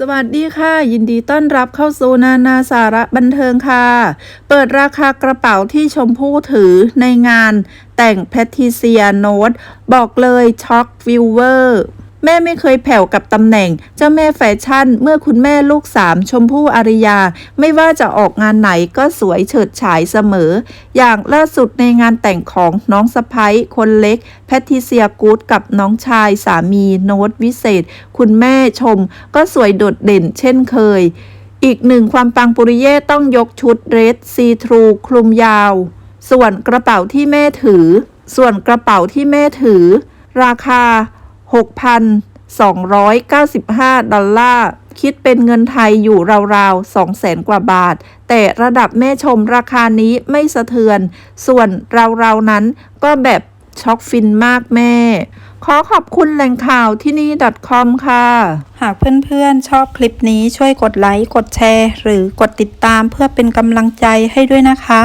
สวัสดีค่ะ ยินดีต้อนรับเข้าสู่นานาสาระบันเทิงค่ะ เปิดราคากระเป๋าที่ชมพู่ถือในงานแต่งแพทิเซียโนตบอกเลยช็อกฟิวเวอร์ แม่ไม่เคยแผ่วกับตำแหน่ง เจ้าแม่แฟชั่น เมื่อคุณแม่ลูกสามชมพู่อาริยา ไม่ว่าจะออกงานไหนก็สวยเฉิดฉายเสมอ อย่างล่าสุดในงานแต่งของน้องสะพ้ยคนเล็ก แพทิเซียกูดกับน้องชายสามีโน้ตวิเศษ คุณแม่ชม ก็สวยโดดเด่นเช่นเคย อีกหนึ่งความปังปุริเย่ต้องยกชุดเรดซีทรูคลุมยาว ส่วนกระเป๋าที่แม่ถือ ส่วนกระเป๋าที่แม่ถือ ราคา 6,295 ดอลลาร์ คิดเป็นเงินไทยอยู่ราวๆ200,000กว่าบาท แต่ระดับแม่ชมราคานี้ไม่สะเทือน ส่วนเราๆนั้นก็แบบช็อกฟินมากแม่ ขอขอบคุณแหล่งข่าวที่นี่ .com ค่ะ หากเพื่อนๆ ชอบคลิปนี้ช่วยกดไลค์ กดแชร์ หรือกดติดตามเพื่อเป็นกำลังใจให้ด้วยนะคะ